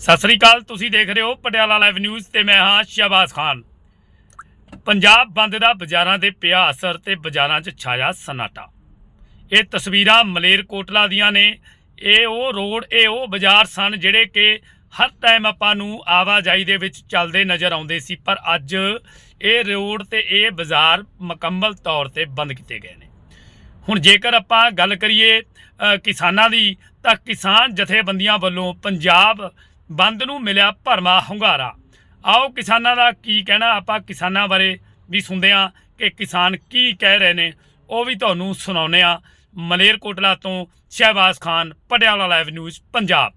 ਸਤਿ ਸ੍ਰੀ ਅਕਾਲ, ਤੁਸੀਂ ਦੇਖ ਰਹੇ ਹੋ ਪਟਿਆਲਾ ਲਾਈਵ ਨਿਊਜ਼ ਤੇ ਮੈਂ ਹਾਂ ਸ਼ਹਿਬਾਜ਼ ਖਾਨ। ਪੰਜਾਬ ਬੰਦ ਦਾ ਬਾਜ਼ਾਰਾਂ ਤੇ ਪਿਆ ਅਸਰ ਤੇ ਬਾਜ਼ਾਰਾਂ 'ਚ ਛਾਇਆ ਸਨਾਟਾ। ਇਹ ਤਸਵੀਰਾਂ ਮਲੇਰਕੋਟਲਾ ਦੀਆਂ ਨੇ। ਇਹ ਉਹ ਰੋਡ, ਇਹ ਉਹ ਬਾਜ਼ਾਰ ਸਨ ਜਿਹੜੇ ਕਿ ਹਰ ਟਾਈਮ ਆਪਾਂ ਨੂੰ ਆਵਾਜਾਈ ਦੇ ਵਿੱਚ ਚੱਲਦੇ ਨਜ਼ਰ ਆਉਂਦੇ ਸੀ, ਪਰ ਅੱਜ ਇਹ ਰੋਡ ਤੇ ਇਹ ਬਾਜ਼ਾਰ ਮੁਕੰਮਲ ਤੌਰ ਤੇ ਬੰਦ ਕੀਤੇ ਗਏ ਨੇ। ਹੁਣ ਜੇਕਰ ਆਪਾਂ ਗੱਲ ਕਰੀਏ ਕਿਸਾਨਾਂ ਦੀ, ਤਾਂ ਕਿਸਾਨ ਜਥੇਬੰਦੀਆਂ ਵੱਲੋਂ ਪੰਜਾਬ ਬੰਦ ਨੂੰ ਮਿਲਿਆ ਭਰਮਾ ਹੁੰਗਾਰਾ। ਆਓ ਕਿਸਾਨਾਂ ਦਾ ਕੀ ਕਹਿਣਾ, ਆਪਾਂ ਕਿਸਾਨਾਂ ਬਾਰੇ ਵੀ ਸੁਣਦੇ ਹਾਂ ਕਿ ਕਿਸਾਨ ਕੀ ਕਹਿ ਰਹੇ ਨੇ, ਉਹ ਵੀ ਤੁਹਾਨੂੰ ਸੁਣਾਉਂਦੇ ਆ ਮਲੇਰਕੋਟਲਾ ਤੋਂ ਸ਼ਹਿਬਾਜ਼ ਖਾਨ, ਪਟਿਆਲਾ ਲਾਈਵ ਨਿਊਜ਼ ਪੰਜਾਬ।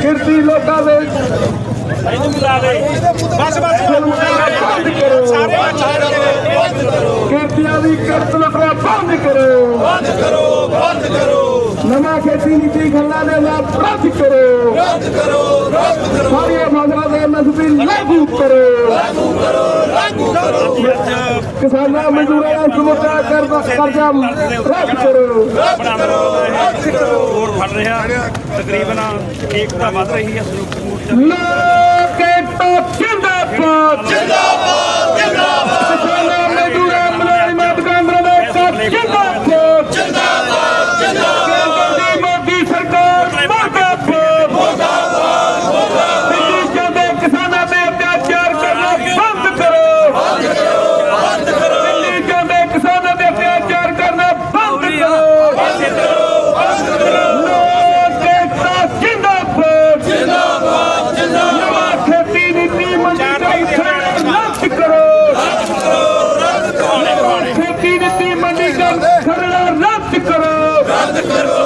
ਕਿਰਤੀ ਲੋਕਾਂ ਦੇ ਬਸ ਬਸ ਬੰਦ ਕਰੋ ਸਾਰੇ ਬੰਦ ਕਰੋ ਕਿਰਤੀਆਂ ਦੀ ਕਿਰਤ ਲੁੱਟਣਾ ਬੰਦ ਕਰੋ ਬੰਦ ਕਰੋ ਬੰਦ ਕਰੋ ਨਵਾਂ ਖੇਤੀ ਨੀਤੀ ਖੰਨਾ ਦੇ ਨਾਲ ਰੱਦ ਕਰੋ ਰੱਦ ਕਰੋ ਰੱਦ ਕਰੋ ਸਾਰੀਆਂ ਮੰਗਾਂ ਦੇ ਐਮਐਸਪੀ ਲਾਗੂ ਕਰੋ ਲਾਗੂ ਕਰੋ ਲਾਗੂ ਕਰੋ ਕਿਸਾਨਾਂ ਮਜ਼ਦੂਰਾਂ ਦਾ ਸਮੁੱਚਾ ਕਰਜ਼ਾ ਕਰਜ਼ਾ ਰੱਦ ਕਰੋ। ਰੱਦ ਕਰੋ ਰੱਦ ਕਰੋ ਹੋਰ ਫੜ ਰਿਹਾ। ਤਕਰੀਬਨ ਏਕਤਾ ਵੱਧ ਰਹੀ ਹੈ। ਸਰੂਪ ਲੋਕ ਏਕਤਾ ਜਿੰਦਾਬਾਦ ਜਿੰਦਾਬਾਦ। ਜਿੰਦਾਬਾਦ ਕਿਸਾਨਾਂ ਮਜ਼ਦੂਰਾਂ ਮੁਲਾਜ਼ਮਾਂ ਦੁਕਾਨਦਾਰਾਂ ਦਾ ਏਕਤਾ ਜਿੰਦਾਬਾਦ ਜਿੰਦਾਬਾਦ ਜਿੰਦਾਬਾਦ ਦੀ ਮੋਦੀ ਸਰਕਾਰ ਮੁਰਦਾਬਾਦ ਮੁਰਦਾਬਾਦ ਮੁਰਦਾਬਾਦ ਜਾਂਦੇ ਕਿਸਾਨਾਂ ਤੇ ਅਤਿਆਚਾਰ ਕਰਨਾ ਬੰਦ ਕਰੋ ਬੰਦ ਕਰੋ ਬੰਦ ਕਰੋ ਦਿੱਲੀ ਜਾਂਦੇ ਕਿਸਾਨਾਂ ਤੇ ਅਤਿਆਚਾਰ ਕਰਨਾ ਬੰਦ ਕਰੋ ਬੰਦ ਕਰੋ ਬੰਦ ਕਰੋ ਲੋਕ ਏਕਤਾ ਜਿੰਦਾਬਾਦ ਜਿੰਦਾਬਾਦ ਜਿੰਦਾਬਾਦ ਖੇਤੀ ਨੀਤੀ ਮੰਡੀ ਦਾ ਰੱਦ ਕਰੋ ਰੱਦ ਕਰੋ ਰੱਦ ਕਰੋ ਖੇਤੀ ਨੀਤੀ ਮੰਡੀ ਦਾ ਖਰੜਾ ਰੱਦ ਕਰੋ ਰੱਦ ਕਰੋ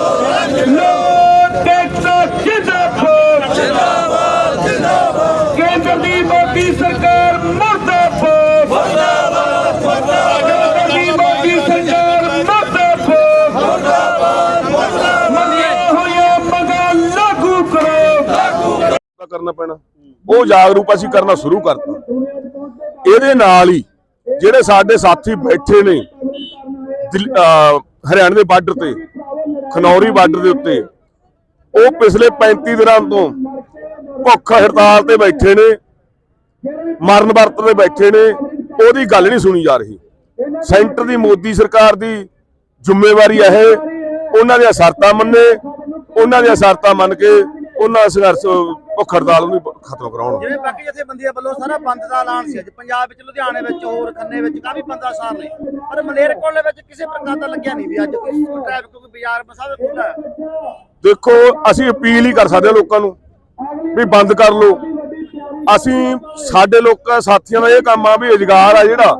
ਲੋਕ ਏਕਤਾ ਜਿੰਦਾਬਾਦ ਜਿੰਦਾਬਾਦ ਜਿੰਦਾਬਾਦ ਕੇਂਦਰ ਦੀ ਮੋਦੀ ਸਰਕਾਰ ਮੁਰਦਾਬਾਦ ਮੁਰਦਾਬਾਦ ਮੁਰਦਾਬਾਦ ਦੀ ਮੋਦੀ ਸਰਕਾਰ ਮੁਰਦਾਬਾਦ ਮੁਰਦਾਬਾਦ ਮੁਰਦਾਬਾਦ ਮੰਗੀਆਂ ਹੋਈਆਂ ਮੰਗਾਂ ਲਾਗੂ ਕਰੋ ਲਾਗੂ ਦਾ ਕਰਨਾ ਪੈਣਾ। ਉਹ ਜਾਗਰੂਕ ਅਸੀਂ ਕਰਨਾ ਸ਼ੁਰੂ ਕਰਤਾ। ਇਹਦੇ ਨਾਲ ਹੀ ਜਿਹੜੇ ਸਾਡੇ ਸਾਥੀ ਬੈਠੇ ਨੇ ਹਰਿਆਣਾ ਦੇ ਬਾਰਡਰ ਤੇ, ਖਨੌਰੀ ਬਾਰਡਰ ਦੇ ਉੱਤੇ, ਉਹ ਪਿਛਲੇ 35 ਦਿਨਾਂ ਤੋਂ ਭੁੱਖ ਹੜਤਾਲ ਤੇ ਬੈਠੇ ਨੇ, ਮਰਨ ਵਰਤ ਤੇ ਬੈਠੇ ਨੇ, ਉਹਦੀ ਗੱਲ ਨਹੀਂ ਸੁਣੀ ਜਾ ਰਹੀ। ਸੈਂਟਰ ਦੀ ਮੋਦੀ ਸਰਕਾਰ ਦੀ ਜ਼ਿੰਮੇਵਾਰੀ ਹੈ ਇਹ ਉਹਨਾਂ ਦੀਆਂ ਸ਼ਰਤਾਂ ਮੰਨੇ, ਉਹਨਾਂ ਦੀਆਂ ਸ਼ਰਤਾਂ ਮੰਨ ਕੇ ਉਹਨਾਂ ਦਾ ਸੰਘਰਸ਼ ਭੁੱਖ ਹੜਤਾਲ ਨੂੰ ਖਤਮ ਕਰਾਉਣ ਜਿਵੇਂ ਬਾਕੀ ਜਥੇਬੰਦੀਆਂ ਵੱਲੋਂ ਸਾਰਾ ਬੰਦ ਦਾ ਐਲਾਨ ਸੀ ਅੱਜ। ਪੰਜਾਬ ਵਿੱਚ ਲੁਧਿਆਣੇ ਵਿੱਚ ਹੋਰ ਖੰਨੇ ਵਿੱਚ ਕਾਫੀ ਬੰਦਾ ਸਾਰ ਨੇ ਪਰ ਮਲੇਰਕੋਟਲੇ ਵਿੱਚ ਕਿਸੇ ਪ੍ਰਕਾਰ ਦਾ ਲੱਗਿਆ ਨਹੀਂ ਵੀ ਅੱਜ ਕੋਈ ਟ੍ਰੈਫਿਕ ਕੋਈ ਬਾਜ਼ਾਰ ਮਸਾਵੇ ਖੁੱਲਾ ਦੇਖੋ ਅਸੀਂ ਅਪੀਲ ਹੀ ਕਰ ਸਕਦੇ ਹਾਂ ਲੋਕਾਂ ਨੂੰ ਵੀ ਬੰਦ ਕਰ ਲਓ। ਅਸੀਂ ਸਾਡੇ ਲੋਕਾਂ ਸਾਥੀਆਂ ਦਾ ਇਹ ਕੰਮ ਆ ਵੀ ਰੁਜ਼ਗਾਰ ਆ ਜਿਹੜਾ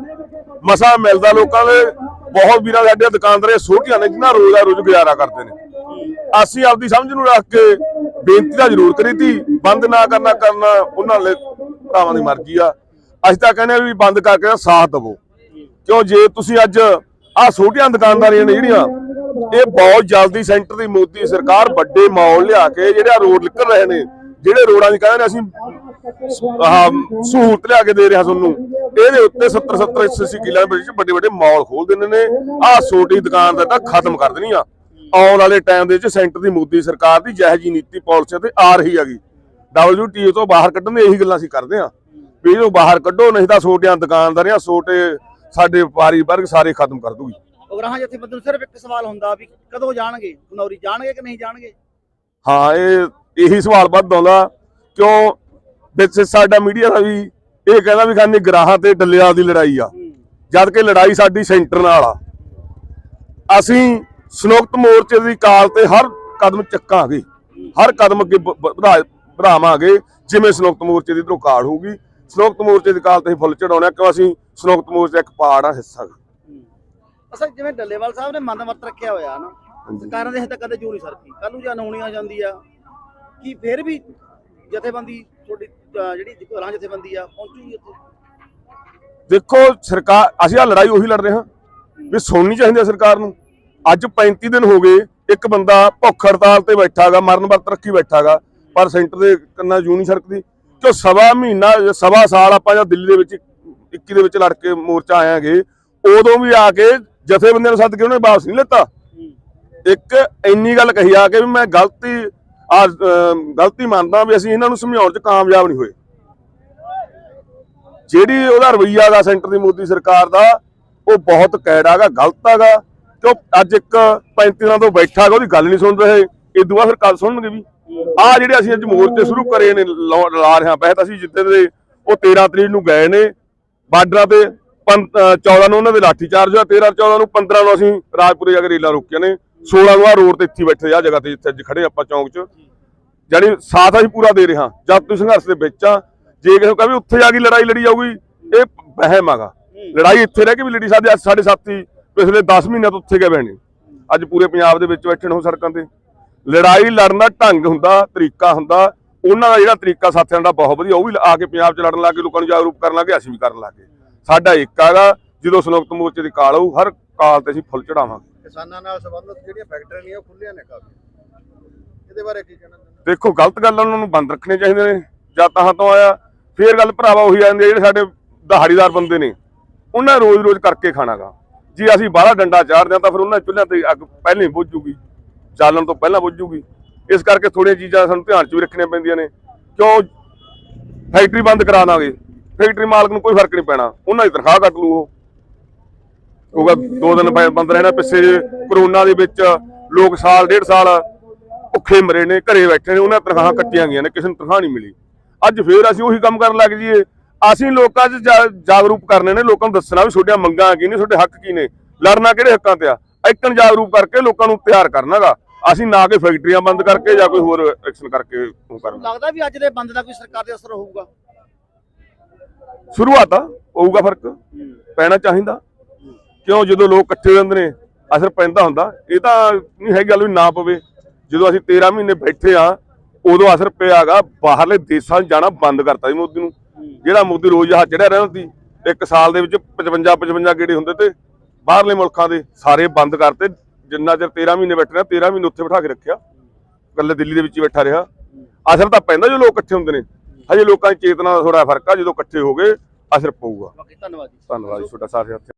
ਮਸਾ ਮਿਲਦਾ ਲੋਕਾਂ ਦੇ। ਬਹੁਤ ਵੀਰਾਂ ਸਾਡੇ ਦੁਕਾਨਦਾਰ ਛੋਟੀਆਂ ਨੇ ਜਿਨ੍ਹਾਂ ਰੋਜ਼ ਦਾ ਰੋਜ਼ ਗੁਜ਼ਾਰਾ ਕਰਦੇ ਨੇ। ਅਸੀਂ ਆਪਦੀ ਸਮਝ ਨੂੰ ਰੱਖ ਕੇ ਬੇਨਤੀ ਤਾਂ ਜ਼ਰੂਰ ਕਰੀ ਤੀ, ਬੰਦ ਨਾ ਕਰਨਾ ਕਰਨਾ ਉਹਨਾਂ ਲਈ ਭਰਾਵਾਂ ਦੀ ਮਰਜ਼ੀ ਆ। ਅਸੀਂ ਤਾਂ ਕਹਿੰਦੇ ਆ ਵੀ ਬੰਦ ਕਰਕੇ ਸਾਥ ਦਵੋ। ਕਿਉਂ ਜੇ ਤੁਸੀਂ ਅੱਜ ਆਹ ਛੋਟੀਆਂ ਦੁਕਾਨਦਾਰੀਆਂ ਨੇ ਜਿਹੜੀਆਂ, ਇਹ ਬਹੁਤ ਜਲਦੀ ਸੈਂਟਰ ਦੀ ਮੋਦੀ ਸਰਕਾਰ ਵੱਡੇ ਮਾਲ ਲਿਆ ਕੇ ਜਿਹੜੇ ਆ ਰੋਡ ਨਿਕਲ ਰਹੇ ਨੇ, ਜਿਹੜੇ ਰੋਡਾਂ ਦੀ ਕਹਿੰਦੇ ਨੇ ਅਸੀਂ ਆਹ ਸਹੂਲਤ ਲਿਆ ਕੇ ਦੇ ਰਿਹਾ ਤੁਹਾਨੂੰ, ਇਹਦੇ ਉੱਤੇ 70 70 80 ਕਿਲਿਆਂ ਦੇ ਵਿੱਚ ਵੱਡੇ ਵੱਡੇ ਮਾਲ ਖੋਲ ਦਿੰਦੇ ਨੇ। ਆਹ ਛੋਟੀ ਦੁਕਾਨ ਦਾ ਤਾਂ ਖਤਮ ਕਰ ਦੇਣੀ ਆ। ਆਉਣ ਵਾਲੇ ਟਾਈਮ ਦੇ ਵਿੱਚ ਸੈਂਟਰ ਦੀ ਮੋਦੀ ਸਰਕਾਰ ਦੀ ਜਿਹੋ ਜਿਹੀ ਨੀਤੀ ਪਾਲਿਸੀ ਤੇ ਆ ਰਹੀ ਹੈਗੀ। WTO ਤੋਂ ਬਾਹਰ ਕੱਢਣ ਦੀ ਇਹੀ ਗੱਲਾਂ ਅਸੀਂ ਕਰਦੇ ਆ ਵੀ ਇਹਨੂੰ ਬਾਹਰ ਕੱਢੋ ਨਹੀਂ ਤਾਂ ਛੋਟੀਆਂ ਦੁਕਾਨਦਾਰੀਆਂ ਛੋਟੇ ਸਾਡੇ ਵਪਾਰੀ ਵਰਗ ਸਾਰੇ ਖਤਮ ਕਰ ਦੂਗੀ ਉਗਰਾਹਾਂ ਜਥੇਬੰਦੀ ਨੂੰ ਸਿਰਫ ਇੱਕ ਸਵਾਲ ਹੁੰਦਾ ਵੀ ਕਦੋਂ ਜਾਣਗੇ? ਖਨੌਰੀ ਜਾਣਗੇ ਕਿ ਨਹੀਂ ਜਾਣਗੇ? ਹਾਂ ਇਹ ਇਹੀ ਸਵਾਲ ਵੱਧ ਆਉਂਦਾ। ਕਿਉਂ? ਵਿੱਚ ਸਾਡਾ ਮੀਡੀਆ ਦਾ ਵੀ ਇਹ ਕਹਿੰਦਾ ਵੀ ਖਾਨੀ ਗਰਾਹਾਂ ਤੇ ਡੱਲਿਆਂ ਦੀ ਲੜਾਈ ਆ। ਜਦ ਕਿ ਲੜਾਈ ਸਾਡੀ ਸੈਂਟਰ ਨਾਲ ਆ। ਅਸੀਂ ਸੰਯੁਕਤ ਮੋਰਚੇ ਦੀ ਕਾਲ ਤੇ ਹਰ ਕਦਮ ਚੱਕਾਂਗੇ ਹਰ ਕਦਮ ਅੱਗੇ ਵਧਾਵਾਂਗੇ ਜਿਵੇਂ ਸੰਯੁਕਤ ਮੋਰਚੇ ਦੀ ਇਧਰੋਂ ਕਾਲ ਹੋਊਗੀ। ਸੰਯੁਕਤ ਮੋਰਚੇ ਦੀ ਕਾਲ ਤੇ ਫੁੱਲ ਚੜਾਉਣਾ ਕਿਉਂ ਅਸੀਂ ਸੰਯੁਕਤ ਮੋਰਚੇ ਇੱਕ ਪਾਰਟ ਆ ਹਿੱਸਾ। ਅਸਲ ਜਿਵੇਂ ਡੱਲੇਵਾਲ ਸਾਹਿਬ ਨੇ ਮੰਨ ਮਤ ਰੱਖਿਆ ਹੋਇਆ ਨਾ ਸਰਕਾਰਾਂ ਦੇ ਹੱਥ ਕਦੇ ਜੂ ਨਹੀਂ ਸਰਕੀ। ਕੱਲ ਨੂੰ ਜਾਂ ਨੌਣੀ ਆ ਜਾਂਦੀ ਆ ਕੀ ਫਿਰ ਵੀ ਜਥੇਬੰਦੀ ਤੁਹਾਡੀ ਜਿਹੜੀ ਉਗਰਾਹਾਂ ਜਥੇਬੰਦੀ ਆ ਪਹੁੰਚੂਗੀ ਉੱਥੇ? ਦੇਖੋ ਸਰਕਾਰ ਅਸੀਂ ਆ ਲੜਾਈ ਉਹੀ ਲੜ ਰਹੇ ਹਾਂ ਵੀ ਸੁਣਨੀ ਚਾਹੀਦੀ ਸਰਕਾਰ ਨੂੰ। ਅੱਜ 35 ਦਿਨ ਹੋ ਗਏ, ਇੱਕ ਬੰਦਾ ਭੁੱਖ ਹੜਤਾਲ ਤੇ ਬੈਠਾਗਾ, ਮਰਨ ਵਰਤ ਰੱਖੀ ਬੈਠਾਗਾ, ਪਰ ਸੈਂਟਰ ਦੇ ਕੰਨਾਂ ਜੂ ਨਹੀਂ ਸਰਕਦੀ। ਕਿਉਂ ਸਵਾ ਮਹੀਨਾ ਸਵਾ ਸਾਲ ਆਪਾਂ ਜਾਂ ਦਿੱਲੀ ਦੇ ਵਿੱਚ 21 ਦੇ ਵਿੱਚ ਲੜ ਕੇ ਮੋਰਚਾ ਆਇਆਗੇ ਉਦੋਂ ਵੀ ਆ ਕੇ ਜਥੇਬੰਦੀਆਂ ਨੂੰ ਸੱਦ ਕੇ ਉਹਨੇ ਵਾਪਸ ਨਹੀਂ ਲੈਤਾ। ਇੱਕ ਇੰਨੀ ਗੱਲ ਕਹੀ ਆ ਕੇ ਵੀ ਮੈਂ ਗਲਤੀ, ਆ ਗਲਤੀ ਮੰਨਦਾ ਵੀ ਅਸੀਂ ਇਹਨਾਂ ਨੂੰ ਸਮਝਾਉਣ 'ਚ ਕਾਮਯਾਬ ਨਹੀਂ ਹੋਏ। ਜਿਹੜੀ ਉਹਦਾ ਰਵਈਆ ਦਾ ਸੈਂਟਰ ਦੀ ਮੋਦੀ ਸਰਕਾਰ ਦਾ, ਉਹ ਬਹੁਤ ਕੈੜਾ ਗਾ ਗਲਤ ਹੈਗਾ ਕਿਉਂ ਅੱਜ ਇੱਕ 35 ਦਿਨਾਂ ਤੋਂ ਬੈਠਾ ਗਾ ਉਹਦੀ ਗੱਲ ਨਹੀਂ ਸੁਣ ਰਹੇ। ਇਹ ਦੁਆ ਫਿਰ ਕੱਲ ਸੁਣਨਗੇ ਵੀ। ਆ ਜਿਹੜੇ ਅਸੀਂ ਅੱਜ ਮੋਰਚੇ ਸ਼ੁਰੂ ਕਰੇ ਨੇ, ਲਾ ਲਾ ਰਹੇ ਹਾਂ। ਪਹਿਲਾਂ ਅਸੀਂ ਜਿੱਤੇ ਦੇ, ਉਹ 13 ਤਰੀਕ ਨੂੰ ਗਏ ਨੇ। ਬਾਰਡਰਾਂ ਤੇ ਪੰ- 14 ਨੂੰ ਉਹਨਾਂ ਦੇ ਲਾਠੀ ਚਾਰਜ ਹੋਇਆ। 13 14 ਨੂੰ 15 ਨੂੰ ਅਸੀਂ ਰਾਜਪੁਰੇ ਜਾ ਕੇ ਰੇਲਾਂ ਰੋਕੀਆਂ ਨੇ। 16 ਨੂੰ ਆ ਰੋਡ ਤੇ ਇੱਥੇ ਬੈਠੇ ਆ, ਜਗ੍ਹਾ ਤੇ ਇੱਥੇ ਅੱਜ ਖੜੇ ਆਪਾਂ ਚੌਂਕ 'ਚ। ਜਾਨੀ ਸਾਥ ਅਸੀਂ ਪੂਰਾ ਦੇ ਰਹੇ ਹਾਂ। ਜਦ ਤੁਸੀਂ ਸੰਘਰਸ਼ ਦੇ ਵਿੱਚ ਆ, ਜੇ ਕਿਸੇ ਨੂੰ ਕਹੇ ਵੀ ਉੱਥੇ ਜਾ ਕੇ ਲੜਾਈ ਲੜੀ ਜਾਊਗੀ, ਇਹ ਵਹਿਮ ਹੈਗਾ। ਲੜਾਈ ਇੱਥੇ ਰਹਿ ਕੇ ਵੀ ਲੜੀ, ਸਾਡੇ ਅੱਜ ਸਾਡੇ ਸਾਥੀ ਪਿਛਲੇ 10 ਮਹੀਨਿਆਂ ਤੋਂ ਉੱਥੇ ਗਏ ਬੈਣੇ ਅੱਜ ਪੂਰੇ ਪੰਜਾਬ ਦੇ ਵਿੱਚ ਬੈਠੇ ਨੇ ਉਹ ਸੜਕਾਂ ਤੇ। ਲੜਾਈ ਲੜਨ ਦਾ ਢੰਗ ਹੁੰਦਾ ਤਰੀਕਾ ਹੁੰਦਾ। ਉਹਨਾਂ ਦਾ ਜਿਹੜਾ ਤਰੀਕਾ ਸਾਥੀਆਂ ਦਾ ਬਹੁਤ ਵਧੀਆ ਉਹ ਵੀ ਆ ਕੇ ਪੰਜਾਬ 'ਚ ਲੜਨ ਲੱਗੇ ਲੋਕਾਂ ਨੂੰ ਜਾਗਰੂਕ ਕਰਨ ਲੱਗੇ ਅਸੀਂ ਵੀ ਕਰਨ ਲੱਗੇ। ਸਾਡਾ ਇੱਕ ਹੈਗਾ ਜਦੋਂ ਸੰਯੁਕਤ ਮੋਰਚੇ ਦੀ ਕਾਲ ਆਊ ਹਰ ਕਾਲ ਤੇ ਅਸੀਂ ਫੁੱਲ ਚੜਾਵਾਂਗੇ ਕਿਸਾਨਾਂ ਨਾਲ ਸੰਬੰਧਿਤ ਜਿਹੜੀਆਂ ਫੈਕਟਰੀਆਂ ਨੇ ਉਹ ਖੁੱਲੀਆਂ ਨੇ ਕਾਫੀ। ਇਹਦੇ ਬਾਰੇ ਕੀ ਕਹਿਣਾ ਦੇਖੋ ਗਲਤ ਗੱਲ ਉਹਨਾਂ ਨੂੰ ਬੰਦ ਰੱਖਣੇ ਚਾਹੀਦੇ ਨੇ। ਜਾਂ ਤਾਂ ਤੋਂ ਆਇਆ। ਫੇਰ ਗੱਲ ਭਰਾਵਾ ਉਹੀ ਆ ਜਾਂਦੀ ਜਿਹੜੇ ਸਾਡੇ ਦਿਹਾੜੀਦਾਰ ਬੰਦੇ ਨੇ ਉਹਨਾਂ ਰੋਜ਼-ਰੋਜ਼ ਕਰਕੇ ਖਾਣਾਗਾ। ਜੇ ਅਸੀਂ ਬਾਹਲਾ ਡੰਡਾ ਚਾੜਦੇ ਹਾਂ ਤਾਂ ਫਿਰ ਉਹਨਾਂ ਚੁੱਲ੍ਹਿਆਂ ਤੇ ਅੱਗ ਪਹਿਲਾਂ ਹੀ ਬੁੱਝ ਚਾਲਣ ਤੋਂ ਪਹਿਲਾਂ ਬੁੱਝ ਇਸ ਕਰਕੇ ਥੋੜੀਆਂ ਚੀਜ਼ਾਂ ਸਾਨੂੰ ਧਿਆਨ 'ਚ ਵੀ ਰੱਖਣੀਆਂ ਪੈਂਦੀਆਂ ਨੇ। ਕਿਉਂ ਫੈਕਟਰੀ ਬੰਦ ਕਰਾ ਦਾਂਗੇ? ਫੈਕਟਰੀ ਮਾਲਕ ਨੂੰ ਕੋਈ ਫ਼ਰਕ ਨਹੀਂ ਪੈਣਾ। ਉਹਨਾਂ ਦੀ ਤਨਖਾਹ ਕੱਟ ਲੂ ਉਹ। ਉਹਗਾ ਦੋ ਦਿਨ ਬੰਦ ਰਹਿਣਾ। ਪਿੱਛੇ ਜਿਹੇ ਕਰੋਨਾ ਦੇ ਵਿੱਚ ਲੋਕ ਸਾਲ, ਡੇਢ ਸਾਲ ਭੁੱਖੇ ਮਰੇ ਨੇ, ਘਰੇ ਬੈਠੇ ਨੇ, ਉਹਨਾਂ ਤਨਖਾਹਾਂ ਕੱਟੀਆਂ ਗਈਆਂ ਨੇ, ਕਿਸੇ ਨੂੰ ਤਨਖਾਹ ਨਹੀਂ ਮਿਲੀ। ਅੱਜ ਫੇਰ ਅਸੀਂ ਉਹੀ ਕੰਮ ਕਰਨ ਲੱਗ ਜੀਏ ਅਸੀਂ ਲੋਕਾਂ 'ਚ ਜਾਗਰੂਕ ਕਰਨੇ ਨੇ ਲੋਕਾਂ ਨੂੰ ਦੱਸਣਾ ਵੀ ਤੁਹਾਡੀਆਂ ਮੰਗਾਂ ਕੀ ਨੇ ਤੁਹਾਡੇ ਹੱਕ ਕੀ ਨੇ ਲੜਨਾ ਕਿਹੜੇ ਹੱਕਾਂ ਤੇ ਆ? ਐਕਣ ਜਾਗਰੂਕ ਕਰਕੇ ਲੋਕਾਂ ਨੂੰ ਤਿਆਰ ਕਰਨਾਗਾ ਅਸੀਂ ਨਾ ਕਿ ਫੈਕਟਰੀਆਂ ਬੰਦ ਕਰਕੇ ਜਾਂ ਕੋਈ ਹੋਰ ਐਕਸ਼ਨ ਕਰਕੇ ਉਹ ਕਰਨਾ। ਲੱਗਦਾ ਵੀ ਅੱਜ ਦੇ ਬੰਦ ਦਾ ਕੋਈ ਸਰਕਾਰ ਦੇ ਅਸਰ ਹੋਊਗਾ? ਸ਼ੁਰੂਆਤ ਆ ਹੋਊਗਾ ਫ਼ਰਕ। ਪੈਣਾ ਚਾਹੀਦਾ। ਕਿਉਂ? ਜਦੋਂ ਲੋਕ ਇਕੱਠੇ ਹੋ ਜਾਂਦੇ ਨੇ ਅਸਰ ਪੈਂਦਾ ਹੁੰਦਾ। ਇਹ ਤਾਂ ਨਹੀਂ ਹੈਗੀ ਗੱਲ ਵੀ ਨਾ ਪਵੇ। ਜਦੋਂ ਅਸੀਂ 13 ਮਹੀਨੇ ਬੈਠੇ ਆ ਉਦੋਂ ਅਸਰ ਪਿਆਗਾ ਬਾਹਰਲੇ ਦੇਸ਼ਾਂ ਜਾਣਾ ਬੰਦ ਕਰਤਾ ਜੀ ਮੋਦੀ ਨੂੰ। ਜਿਹੜਾ ਮੋਦੀ ਰੋਜ਼ ਜਹਾਜ਼ ਚੜਿਆ ਰਹਿੰਦਾ ਸੀ ਇੱਕ ਸਾਲ ਦੇ ਵਿੱਚ 55 55 ਗੇੜੇ ਹੁੰਦੇ ਤੇ ਬਾਹਰਲੇ ਮੁਲਕਾਂ ਦੇ ਸਾਰੇ ਬੰਦ ਕਰਤੇ ਜਿੰਨਾ ਚਿਰ 13 ਮਹੀਨੇ ਬੈਠਣਾ 13 ਮਹੀਨੇ ਉੱਥੇ ਬਿਠਾ ਕੇ ਰੱਖਿਆ। ਇਕੱਲੇ ਦਿੱਲੀ ਦੇ ਵਿੱਚ ਹੀ ਬੈਠਾ ਰਿਹਾ। ਅਸਰ ਤਾਂ ਪੈਂਦਾ ਜੋ ਲੋਕ ਇਕੱਠੇ ਹੁੰਦੇ ਨੇ। ਹਜੇ ਲੋਕਾਂ ਦੀ ਚੇਤਨਾ ਦਾ ਥੋੜਾ ਫ਼ਰਕ ਆ ਜਦੋਂ ਇਕੱਠੇ ਹੋ ਗਏ ਅਸਰ ਪਊਗਾ। ਬਾਕੀ ਧੰਨਵਾਦ ਜੀ। ਧੰਨਵਾਦ ਜੀ ਤੁਹਾਡਾ ਸਾਰੇ